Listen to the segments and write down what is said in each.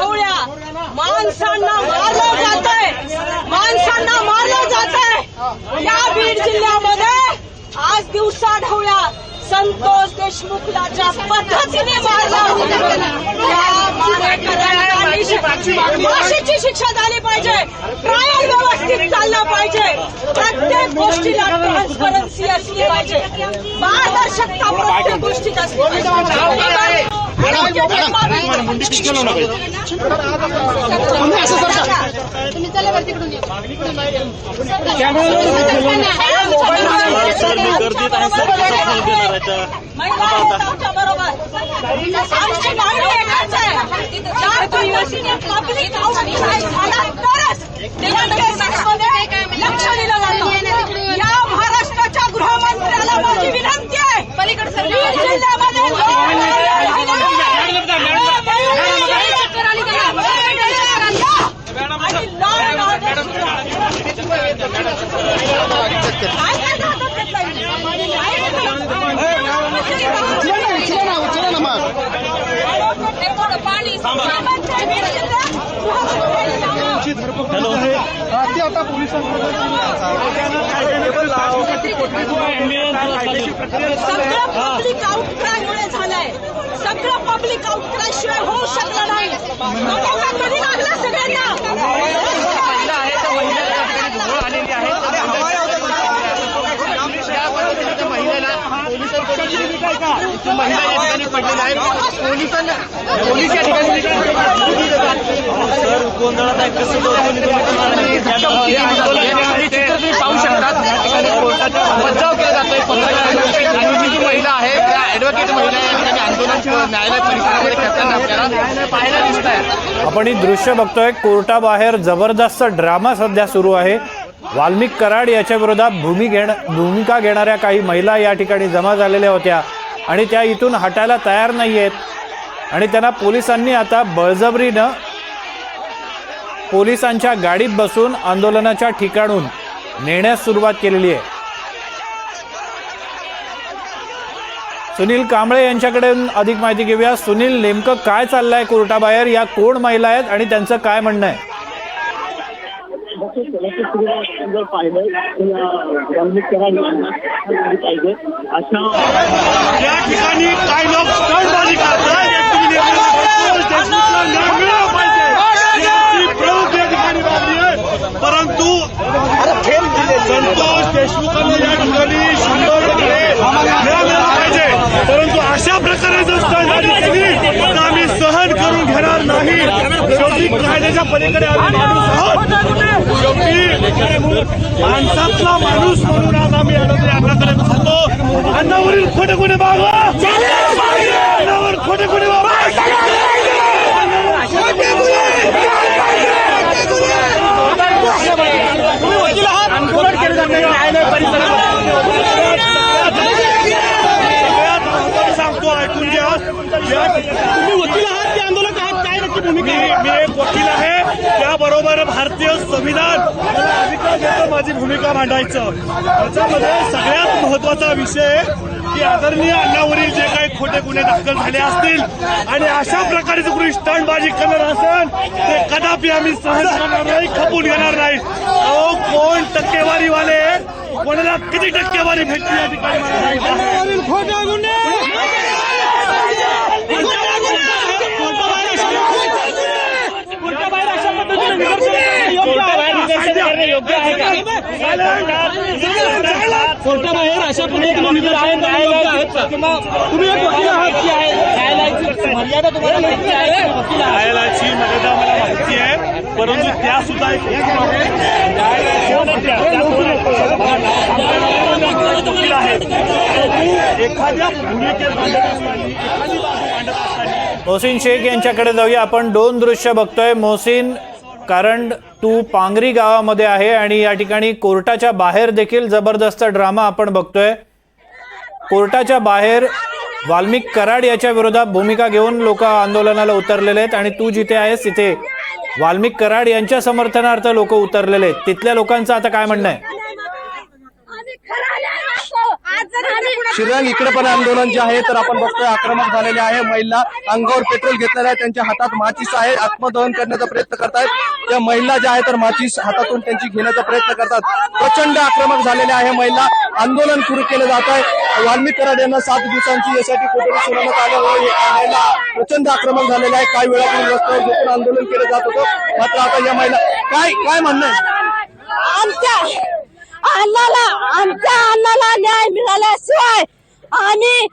आठवड्या माणसांना मारलं जात आहे माणसांना मारलं जात आहे या बीड जिल्ह्यामध्ये आज दिवसा ढवळ्या संतोष देशमुखलाच्या पद्धतीने मारलं फाशीची शिक्षा झाली पाहिजे. ट्रायल व्यवस्थित चाललं पाहिजे. प्रत्येक गोष्टीला ट्रान्सपरन्सी असली पाहिजे. पारदर्शकता प्रत्येक गोष्टीत असली पाहिजे. तुम्ही. सर मी गर्दीत आहे सर कसा फोन देणार लक्ष दिलं जातं या महाराष्ट्राच्या गृहमंत्र्याला माझी विनंती आहे. पलीकडे सर बीड जिल्ह्यामध्ये आणि law and order सुद्धा. काय काय घातक घेतलंय? पाणी हॅलो सगळं पब्लिक आउटक्राय मुळे झालंय. सगळं पब्लिक आउटक्राय शिवाय होऊ शकलं नाही. कधी लागला सगळ्यांना? सर गोंधळात आहे कसं दोन्ही दोन्ही पाहू शकतात बचाव केला जातोय पत्रकार जी महिला आहे त्या ऍडव्होकेट महिला या ठिकाणी आंदोलन न्यायालय परिसरामध्ये करताना आपल्याला पाहायला दिसत आहे आपण ही दृश्य बघतोय कोर्टाबाहेर जबरदस्त ड्रामा सध्या सुरू आहे. वाल्मिक कराड याच्या विरोधात भूमी घेण भूमिका घेणाऱ्या काही महिला या ठिकाणी जमा झालेल्या होत्या. आणि त्या इथून हटायला तयार नाही आहेत आणि त्यांना पोलिसांनी आता बळजबरीनं पोलिसांच्या गाडीत बसून आंदोलनाच्या ठिकाणून नेण्यास सुरुवात केलेली आहे. सुनील कांबळे यांच्याकडे अधिक माहिती घेऊया. सुनील नेमकं काय चाललंय कोर्टाबाहेर? या कोण महिला आहेत आणि त्यांचं काय म्हणणं आहे? जर पाहिजे अशा ठिकाणी काही लोक स्टंटबाजी करतात एक तुम्ही नेमकं संतोष देशमुखला न्याय मिळाला पाहिजे याची प्रमुख या ठिकाणी मागणी आहे परंतु संतोष देशमुखांना या ठिकाणी शंभर टक्के न्याय मिळाला पाहिजे परंतु अशा प्रकारे जर स्टंटबाजी केली तर आम्ही सहन करून घेणार नाही शेवटी कायद्याच्या पलीकडे आम्ही माणूस आहोत. शेवटी माणसातला माणूस म्हणून आज आम्ही अन्नाकडे पाहतो अन्नावरील खोटे खोटे बाबा. अन्नावर खोटे खोटे बाबा. आंदोलन केलं जात नाही न्यायालय परिसरात सांगतो ऐकून घ्या तुम्ही वकील आहात की आंदोलक मी मी एक वकील आहे. त्याबरोबर भारतीय संविधान मला अधिकार देतं माझी भूमिका मांडायचं. त्याच्यामध्ये सगळ्यात महत्त्वाचा विषय की आदरणीय अण्णावरील जे काही खोटे गुन्हे दाखल झाले असतील आणि अशा प्रकारे जर कोणी स्टंटबाजी करणार असेल ते कदापि आम्ही सहन करणार नाही खपून घेणार नाही. अहो कोण टक्केवारीवाले? कोणाला किती टक्केवारी भेटली या ठिकाणी. खोटे गुन्हे कोर्टाबाहेर अशा पद्धतीने निदर्शन करणे योग्य आहे का? कोर्टाबाहेर अशा पद्धतीने निदर्शन करणे योग्य तुम्ही एक वकील आहात की आहे न्यायालयाची मर्यादा तुम्हाला माहिती आहे न्यायालयाची मर्यादा मला माहिती आहे परंतु त्या सुद्धा एक वकील आहेत एखाद्या भूमिकेत मांडत असताना मोहसिन शेख यांच्याकडे जाऊया. आपण दोन दृश्य बघतोय. मोहसिन कारण तू पांगरी गावामध्ये आहे आणि या ठिकाणी कोर्टाच्या बाहेर देखील जबरदस्त ड्रामा आपण बघतोय. कोर्टाच्या बाहेर वाल्मिक कराड याच्या विरोधात भूमिका घेऊन लोक आंदोलनाला उतरलेले आहेत आणि तू जिथे आहेस तिथे वाल्मिक कराड यांच्या समर्थनार्थ लोक उतरलेले आहेत. तिथल्या लोकांचं आता काय म्हणणं आहे? श्रीरंग इकडे पण आंदोलन जे आहे तर आपण बघतोय आक्रमक झालेले आहे. महिला अंगावर पेट्रोल घेतलेलं आहे त्यांच्या हातात माचीस आहे. आत्मदहन करण्याचा प्रयत्न करतायत. त्या महिला ज्या आहे तर माचीस हातातून त्यांची घेण्याचा प्रयत्न करतात. प्रचंड आक्रमक झालेले आहे महिला. आंदोलन सुरू केलं जात आहे. वाल्मिक कराड यांना सात दिवसांची यासाठी कोठडी सुनावण्यात आलं व या महिला प्रचंड आक्रमक झालेले आहे. काही वेळापूर्वी रस्त्यावर झोपून आंदोलन केलं जात होतं. मात्र आता या महिला काय काय म्हणणं आहे? आमच्या अन्नाला आमच्या अन्नाला न्याय मिळाल्याशिवाय आम्ही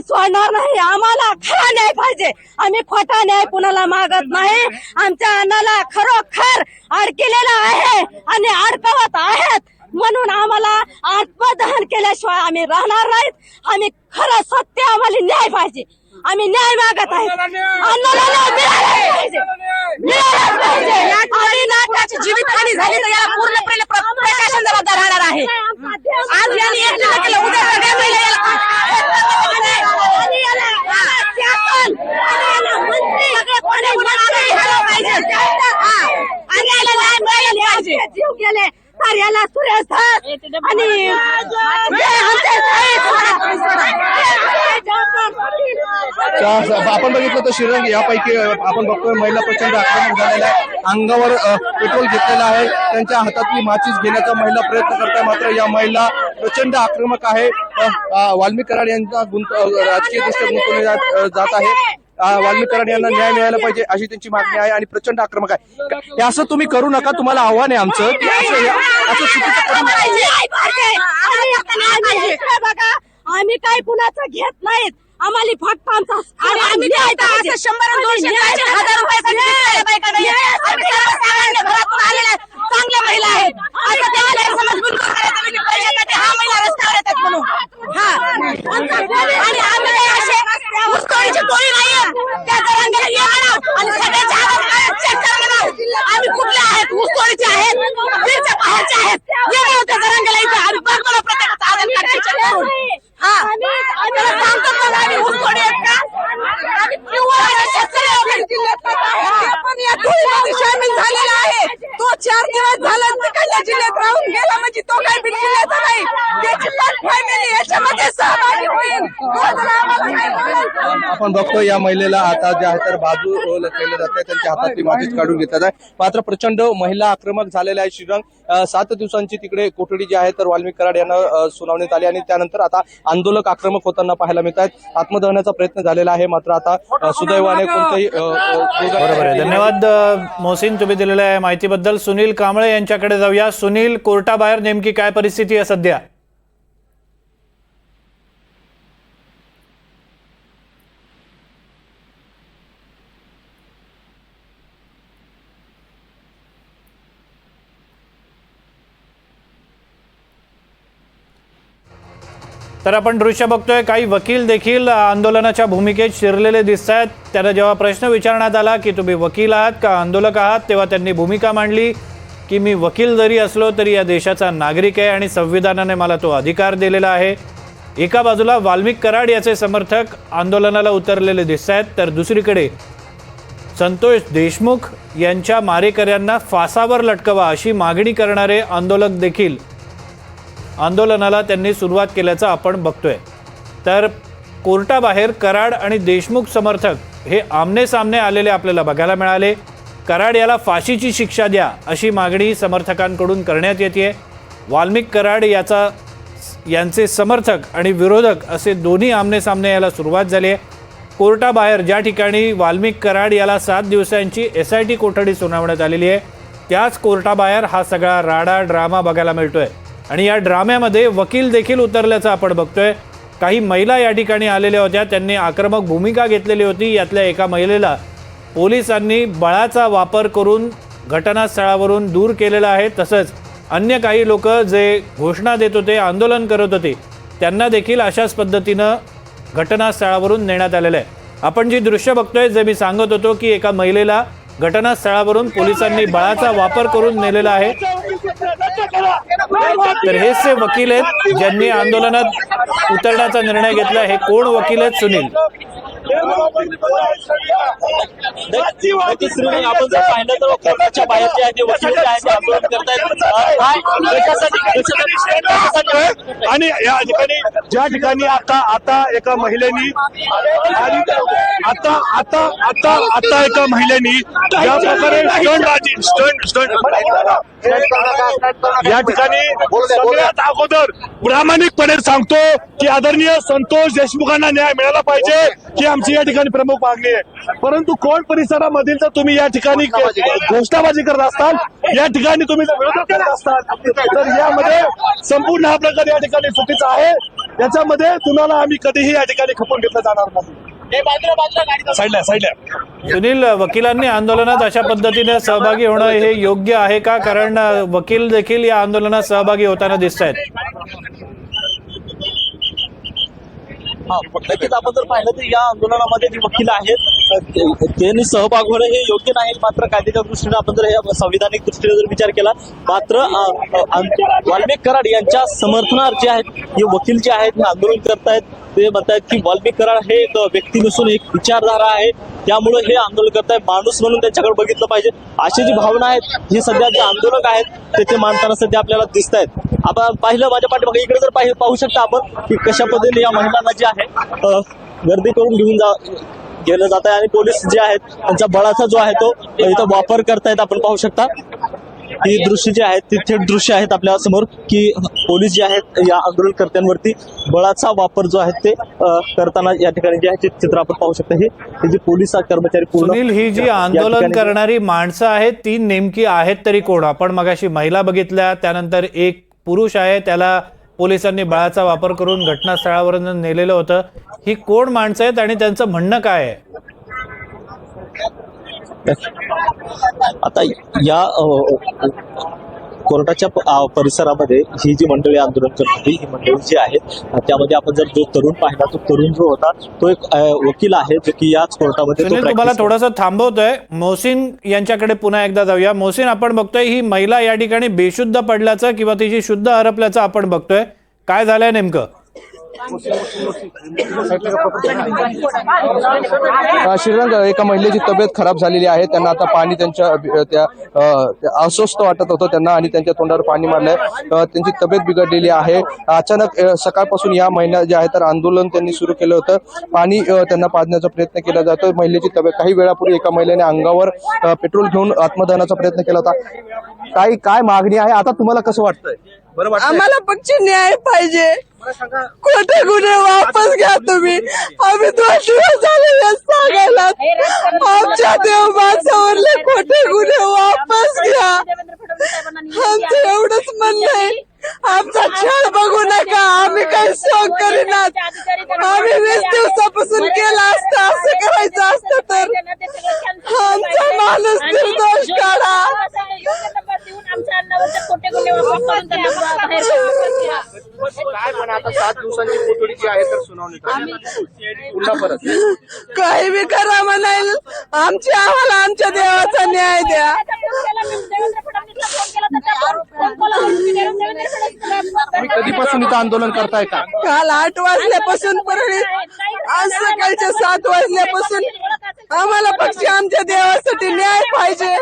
सोडणार नाही. आम्हाला खरा न्याय पाहिजे. आम्ही खोटा न्याय कुणाला मागत नाही. आमच्या अन्नाला खरोखर अडकलेला आहे आणि अडकवत आहेत. म्हणून आम्हाला आत्मदहन केल्याशिवाय आम्ही राहणार नाहीत. आम्ही खरं सत्य आम्हाला न्याय पाहिजे. आम्ही न्याय मागत आहे जीवितहानी झाली तर याला पूर्णपणे प्र- प्रशासन जबाबदार राहणार आहे आज यांनी केलं उद्या सगळ्या महिला. हा. जीव गेले तर याला सुरेश आणि जे आमचे साहेब- त्या- आपण बघितलं तर श्रीरंग यापैकी आपण बघतोय महिला प्रचंड आक्रमक झालेल्या आहे अंगावर पेट्रोल घेतलेलं आहे. त्यांच्या हातातली माचीस घेण्याचा महिला प्रयत्न करताय. मात्र या महिला प्रचंड आक्रमक आहे. वाल्मिक कराड यांचा गुंत राजकीय दृष्ट्या गुंतवले जात आहे. वाल्मिक कराड यांना न्याय मिळायला पाहिजे अशी त्यांची मागणी आहे आणि प्रचंड आक्रमक आहे. हे असं तुम्ही करू नका. तुम्हाला आव्हान आहे आमचं की असं या- असं चुकीचं करू नका. आम्ही आम्ही काही कुणाचं घेत नाहीत. आम्हाला फक्त आमचा आणि आम्ही पाहिजे. शंभर दोनशे हजार रुपयासाठी बायका नाही. न्याय- आम्ही सर्वसामान्य घरातून आलेल्या चांगल्या महिला आहेत. आता त्या गैरसमज दूर करायचा म्हणजे पैशासाठी हा महिला रस्त्यावर येतात म्हणून. हा. आणि आम्ही काही असे ऊसतोडीची टोळी नाहीये. त्या जरांगेला ये म्हणाव आणि सगळ्याच्या हातात चेक करा म्हणाव. आम्ही कुठले आहेत? ऊसतोडीचे आहेत बीडच्या बाहेरचे आहेत ये म्हणाव त्या जरांगेला इथं आणि बघ मला प्रत्येकाचा आधार कार्ड चेक करून हा त्याला सांगतो पण आम्ही ऊसतोडी आहेत का आम्ही pure आणि शेतकरी आहोत. पण या धुळीमध्ये सामील झालेला आहे तो चार दिवस झाला तिकडल्या जिल्ह्यात राहून गेला म्हणजे तो काही बीड जिल्ह्याचा नाही त्याची पण फॅमिली याच्यामध्ये सहभागी होईल तो जर आम्हाला काही बोलायचं आपण बघतो या महिलेला आता जे आहे तर बाजू अ, जाते त्यांच्या हातातली मातीच काढून घेतात आहे. मात्र प्रचंड महिला आक्रमक झालेल्या आहे श्रीरंग. सात दिवसांची तिकडे कोठडी जी आहे तर वाल्मिक कराड यांना सुनावण्यात आली आणि त्यानंतर आता आंदोलक आक्रमक होताना पाहायला मिळत आहेत. आत्मदहनाचा प्रयत्न झालेला आहे मात्र आता सुदैवाने कोणतेही बरोबर आहे. धन्यवाद मोहसिन तुम्ही दिलेल्या माहितीबद्दल. सुनील कांबळे यांच्याकडे जाऊया. सुनील कोर्टाबाहेर नेमकी काय परिस्थिती आहे सध्या? तर आपण दृश्य बघतोय काही वकील देखील आंदोलनाच्या भूमिकेत शिरलेले दिसत आहेत त्यांना जेव्हा प्रश्न विचारण्यात आला की तुम्ही वकील आहात का आंदोलक आहात तेव्हा त्यांनी भूमिका मांडली की मी वकील जरी असलो तरी या देशाचा नागरिक आहे आणि संविधानाने मला तो अधिकार दिलेला आहे. एका बाजूला वाल्मिक कराड याचे समर्थक आंदोलनाला उतरलेले दिसत आहेत तर दुसरीकडे संतोष देशमुख यांच्या मारेकऱ्यांना फासावर लटकवा अशी मागणी करणारे आंदोलक देखील आंदोलनाला त्यांनी सुरुवात केल्याचं आपण बघतोय. तर कोर्टाबाहेर कराड आणि देशमुख समर्थक हे आमने सामने आलेले आपल्याला बघायला मिळाले. कराड याला फाशीची शिक्षा द्या अशी मागणी समर्थकांकडून करण्यात येते. वाल्मिक कराड याचा यांचे समर्थक आणि विरोधक असे दोन्ही आमने सामने याला सुरुवात झाली आहे. कोर्टाबाहेर ज्या ठिकाणी वाल्मिक कराड याला सात दिवसांची एस आय टी कोठडी सुनावण्यात आलेली आहे त्याच कोर्टाबाहेर हा सगळा राडा ड्रामा बघायला मिळतोय. आणि या ड्राम्यामध्ये वकील देखील उतरल्याचं आपण बघतोय. काही महिला या ठिकाणी आलेल्या होत्या. त्यांनी आक्रमक भूमिका घेतलेली होती. यातल्या एका महिलेला पोलिसांनी बळाचा वापर करून घटनास्थळावरून दूर केलेला आहे. तसंच अन्य काही लोक जे घोषणा देत होते आंदोलन करत होते त्यांना देखील अशाच पद्धतीनं घटनास्थळावरून नेण्यात आलेलं आहे. आपण जी दृश्य बघतोय जे मी सांगत होतो की एका महिलेला घटनास्थळावरून पोलिसांनी बळाचा वापर करून नेलेला आहे. तर हेच ते वकील आहेत ज्यांनी आंदोलनात उतरण्याचा निर्णय घेतला हे कोण वकील आहेत सुनील? आपण जर पाहिलं तर कोर्टाच्या बाहेर जे आहे ते वकील जे आहे ते आंदोलन करतायत? आणि या ठिकाणी ज्या ठिकाणी आता आता एका महिलेनी आता आता आता आता एका महिलेनी ज्या प्रकारे स्टंटबाजी स्टंट स्टंट या ठिकाणी सगळ्यात अगोदर प्रामाणिकपणे सांगतो की आदरणीय संतोष देशमुखांना न्याय मिळाला पाहिजे ही आमची या ठिकाणी प्रमुख मागणी आहे. परंतु कोण परिसरामधील जर तुम्ही या ठिकाणी घोषणाबाजी करत असताल या ठिकाणी तुम्ही जर विरोध करत असताल तर यामध्ये संपूर्ण हा प्रकार या ठिकाणी चुकीचा आहे. याच्यामध्ये तुम्हाला आम्ही कधीही या ठिकाणी खपून घेतलं जाणार नाही. साईडला साईडला. सुनील वकिलांनी आंदोलनात अशा पद्धतीने सहभागी होणं हे योग्य आहे का? कारण वकील देखील या आंदोलनात सहभागी होताना दिसत आहेत नक्कीच आपण जर पाहिलं तर या आंदोलनामध्ये जे वकील आहेत त्यांनी सहभाग होणं हे योग्य नाही मात्र कायद्याच्या दृष्टीने आपण जर या संविधानिक दृष्टीने जर विचार केला मात्र वाल्मिक कराड यांच्या समर्थनार्थ जे आहेत हे वकील जे आहेत आंदोलन करतायत. ते म्हणतात की वाल्मिक कराड हे एक व्यक्ती नसून एक विचारधारा आहे. त्यामुळे हे आंदोलन करताय माणूस म्हणून त्याच्याकडे बघितलं पाहिजे. अशी जी भावना आहेत ही सध्या जे आंदोलक आहेत ते ते मानताना सध्या आपल्याला दिसत आहेत. आपण पाहिलं माझ्या पाठीमागे इकडे जर पाहि- पाहू शकता आपण की कशा पद्धतीने या महिलांना जे आहे गर्दी करून घेऊन जा गेलं जात आहे. आणि पोलीस जे आहेत त्यांचा बळाचा जो आहे तो इथं वापर करतायत आपण पाहू शकता. ही दृश्य जे आहेत ती थेट दृश्य आहेत आपल्यासमोर की पोलीस जे आहेत या आंदोलनकर्त्यांवरती बळाचा वापर जो आहे ते करताना या ठिकाणी जे आहे ते चित्र आपण पाहू शकता. हे जे पोलीस कर्मचारी पूर्ण सुनील ही जी आंदोलन करणारी माणसं आहेत ती नेमकी आहेत तरी कोण? आपण मगाशी महिला बघितल्या त्यानंतर एक पुरुष आहे त्याला पोलिसांनी बळाचा वापर करून घटनास्थळावरून नेलेलं होतं. ही कोण माणसं आहेत आणि त्यांचं म्हणणं काय आहे? आता या कोर्टाच्या परिसरामध्ये ही जी मंडळी आंदोलन करत होती ही मंडळी जी आहेत त्यामध्ये आपण जर जो तरुण पाहिला तो तरुण जो होता तो एक वकील आहे जो की याच कोर्टामध्ये तुम्हाला थोडंसं थांबवतोय. मोहसिन यांच्याकडे पुन्हा एकदा जाऊया. मोहसिन आपण बघतोय ही महिला या ठिकाणी बेशुद्ध पडल्याचं किंवा तिची शुद्ध हरपल्याचं आपण बघतोय. काय झालंय नेमकं? श्रीरंग एका महिलेची तब्येत खराब झालेली आहे. त्यांना आता पाणी त्यांच्या त्या अस्वस्थ वाटत होतं त्यांना आणि त्यांच्या तोंडावर पाणी मारलंय. त्यांची तब्येत बिघडलेली आहे. अचानक सकाळपासून या महिन्यात जे आहे तर आंदोलन त्यांनी सुरू केलं होतं. पाणी त्यांना पाजण्याचा प्रयत्न केला जातो. महिलेची तब्येत काही वेळापूर्वी एका महिलेने अंगावर पेट्रोल घेऊन आत्मदहनाचा प्रयत्न केला होता. काही काय मागणी आहे? आता तुम्हाला कसं वाटतंय? बरोबर आम्हाला पक्षी न्याय पाहिजे. खोटे गुन्हे वापस घ्या तुम्ही आम्ही दोन दिवस झालेले सांगायला आमच्या देव माणसावरले खोटे गुन्हे वापस घ्या आमचं एवढंच म्हणणं आहे आमचा छळ बघू नका आम्ही काही सहन करीनात आम्ही वीस दिवसापासून केला असतं असं करायचं असतं तर आमचा माणूस निर्दोष काढा काय पण आता सात दिवसांची कोठडी जी आहे तर सुनावणी पुन्हा परत. काही बी करा म्हणाल. आमच्या आम्हाला आमच्या देवाचा न्याय द्या. तुम्ही कधीपासून इथं आंदोलन करताय का? काल आठ वाजल्यापासून परत आज सकाळच्या सात वाजल्यापासून आम्हाला पक्षी आमच्या देवासाठी न्याय पाहिजे.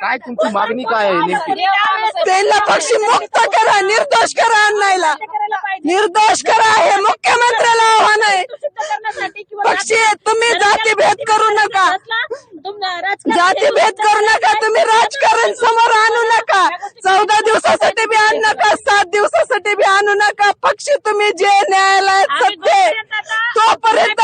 काय तुमची मागणी काय आहे नेमकी? त्यांना पक्षी मुक्त करा निर्दोष करा अन्नायला निर्दोष करा हे मुख्यमंत्र्याला आव्हान आहे. पक्षी तुम्ही जातीभेद करू नका. जातीभेद करू नका तुम्ही राजकारण समोर आणू नका. चौदा दिवसासाठी बी आणू नका सात दिवसासाठी बी आणू नका. पक्षी तुम्ही जे न्यायालयात सत्य आहे, तोपर्यंत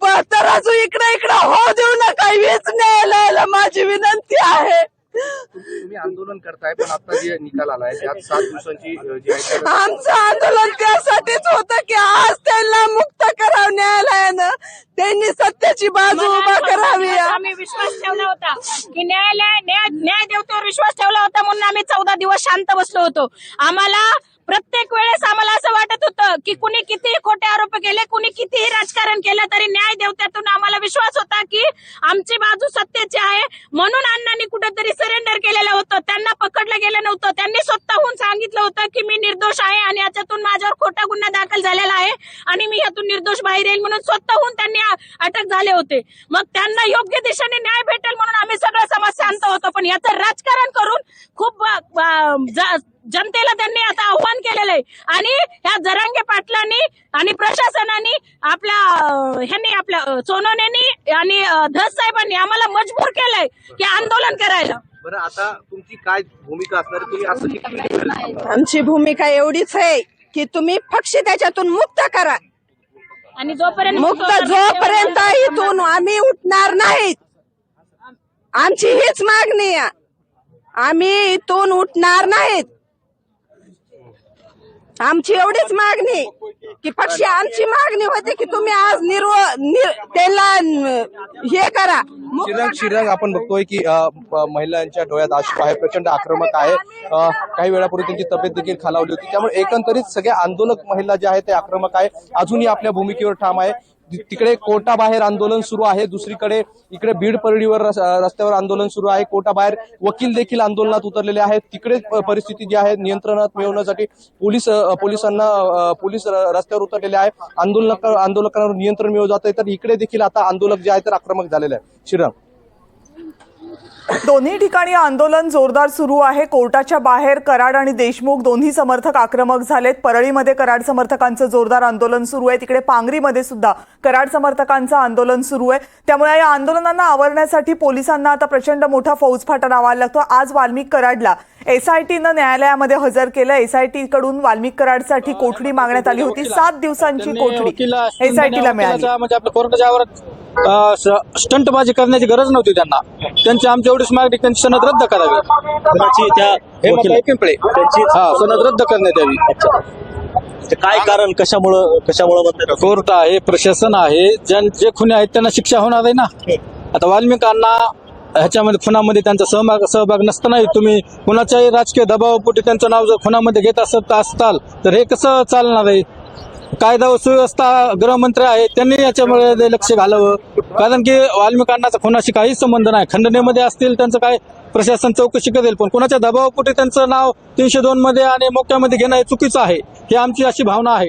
प- तराजू इकडे इकडे. होऊ देऊ नका. हीच न्यायालयाला माझी विनंती आहे. तुम्ही आंदोलन करताय पण आता जे निकाल आलाय त्यात सात दिवसांची अ, जी आहे तर आमचं आंदोलन त्यासाठीच होतं की आज त्यांना मुक्त करावं न्यायालयानं. त्यांनी सत्याची बाजू उभा करावी. आम्ही विश्वास ठेवला होता की न्यायालय न्याय न्याय देवतेवर विश्वास ठेवला होता म्हणून आम्ही चौदा दिवस शांत बसलो होतो. आम्हाला प्रत्येक वेळेस आम्हाला असं वाटत होतं की कुणी कितीही खोटे आरोप केले कुणी कितीही राजकारण केलं तरी न्याय देवत्यातून आम्हाला विश्वास होता की आमची बाजू सत्तेची आहे. म्हणून अण्णांनी कुठेतरी सरेंडर केलेलं होतं. त्यांना पकडलं गेलं नव्हतं. त्यांनी स्वतःहून सांगितलं होतं की मी निर्दोष आहे आणि याच्यातून माझ्यावर खोटा गुन्हा दाखल झालेला आहे आणि मी यातून निर्दोष बाहेर येईल म्हणून स्वतःहून त्यांनी अटक झाले होते. मग त्यांना योग्य दिशेने न्याय भेटेल म्हणून आम्ही सगळं समाज शांत होतो. पण याचं राजकारण करून खूप ज- जनतेला त्यांनी आता आव्हान केलेलं आहे. आणि ह्या जरांगे पाटलांनी आणि प्रशासनाने आपल्या ह्यांनी आपल्या अ, सोनवणेनी आणि धस साहेबांनी आम्हाला मजबूर केलंय की आंदोलन करायला. बरं आता तुमची काय भूमिका असणार? आहे? तुम्ही असं किती आमची भूमिका एवढीच आहे की तुम्ही पक्षी त्याच्यातून मुक्त करा. आणि जोपर्यंत मुक्त जोपर्यंत इथून आम्ही उठणार नाहीत. आमची हीच मागणी आहे. आम्ही इथून उठणार नाहीत. आमची एवढीच मागणी की पक्षी आमची मागणी होती की तुम्ही आज निर्व निर- त्याला हे करा. शिरंग श्रीरंग श्रीरंग आपण बघतोय की महिलांच्या डोळ्यात आशू आहे प्रचंड आक्रमक आहे. काही वेळापूर्वी त्यांची तब्येत देखील खालावली होती. त्यामुळे एकंदरीत सगळ्या आंदोलक महिला ज्या आहेत ते आक्रमक आहे. अजूनही आपल्या भूमिकेवर ठाम आहे. तिकडे तिकडे कोटाबाहेर आंदोलन सुरू आहे. दुसरीकडे इकडे बीड परळीवर रस्त्यावर आंदोलन सुरू आहे. कोटाबाहेर वकील देखील आंदोलनात उतरलेले आहेत. तिकडे परिस्थिती जी आहे नियंत्रणात मिळवण्यासाठी पोलीस पोलिसांना पोलीस रस्त्यावर उतरलेले आहे आंदोलक आंदोलकांवर नियंत्रण मिळवलं जात आहे तर इकडे देखील आता आंदोलक जे आहे तर आक्रमक झालेले आहे श्रीराम. दोन्ही ठिकाणी आंदोलन जोरदार सुरू आहे. कोर्टाच्या बाहेर कराड आणि देशमुख दोन्ही समर्थक आक्रमक झालेत. परळीमध्ये कराड समर्थकांचं जोरदार आंदोलन सुरू आहे. तिकडे पांगरीमध्ये सुद्धा कराड समर्थकांचं आंदोलन सुरू आहे. त्यामुळे या आंदोलनांना आवरण्यासाठी पोलिसांना आता प्रचंड मोठा फौजफाटा लावायला लागतो. आज वाल्मिक कराडला एसआयटीनं न्यायालयामध्ये हजर केलं. एसआयटी कडून वाल्मिक कराडसाठी कोठडी मागण्यात आली होती. सात दिवसांची कोठडी एसआयटीला मिळाली. म्हणजे आपल्या कोर्टाच्या आवारात स्टंटबाजी करण्याची गरज नव्हती त्यांना. त्यांची आमची एवढीच मागणी त्यांची सनद रद्द करावी. त्या पिंपळे त्यांची हा सनद रद्द करण्यात यावी. ते काय कारण? कशामुळं कशामुळं कोर्ट आहे प्रशासन आहे. ज्यां जे खुने आहेत त्यांना शिक्षा होणार आहे ना. आता वाल्मिकांना ह्याच्यामध्ये खुनामध्ये त्यांचा सहभाग सहभाग नसतानाही तुम्ही कुणाच्याही राजकीय दबावापोटी त्यांचं नाव जर खुनामध्ये घेत असत असताल तर हे कसं चालणार आहे? कायदा व सुव्यवस्था गृहमंत्री आहे त्यांनी याच्यामुळे लक्ष घालावं. कारण की वाल्मिकांनाचा खुनाशी काही संबंध नाही. खंडणीमध्ये असतील त्यांचं काय प्रशासन चौकशी करेल पण कुणाच्या दबावापोटी त्यांचं नाव तीनशे दोन मध्ये आणि मोक्यामध्ये घेणं हे चुकीचं आहे. ही आमची अशी भावना आहे.